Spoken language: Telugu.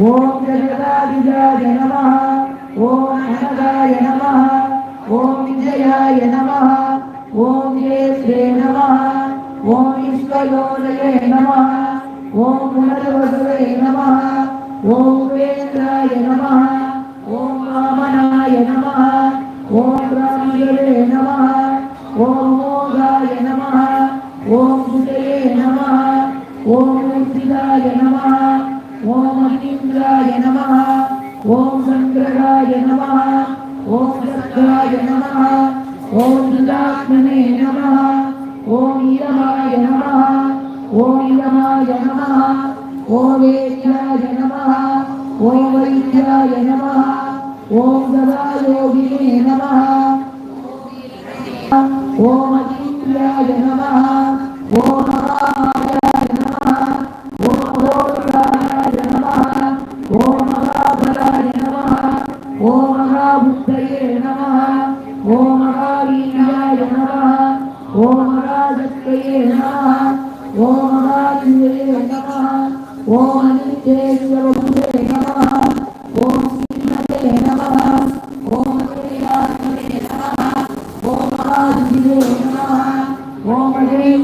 ఓం జగదాదిజాయ నమ ఓం అనగాయ నమ ఓం విజయాయ నమ ఓం యేశ్వే నమ ఓం విశ్వయోదయే నమ ఓం పునర్వసువే నమ ఓం వేంద్రాయ నమ ఓం వామనాయ నమ ఓం రామయే నమ ఓం మోగాయ నమ ఓం సుతయే నమ ఓం ముద్రిదాయ నమ ఓం హనీంద్రాయ నమ. ఓం సంగ్రహాయ నమ. ఓం సత్యాయ నమ. ఓం సుదాత్మనే నమ. ఓం ఇరమాయ నమ. ఓం ఇరమాయ నమ. ఓం వేద్యాయ నమ. ఓం వైద్యాయ నమ. ఓం సదాయోగినే నమ. ఓం అతీంద్రాయ నమ. ఓం மகாபுத்தயே நம ஓம் மகாவீராய நம ஓம் மகாசக்தியே நம ஓம் மகாவிந்தே நம ஓம் அனித்தேஜவந்தே நம ஓம் ஸ்ரீமதே நம ஓம் மகேயாத்மனே நம ஓம் மகாதிவே நம ஓம் மகே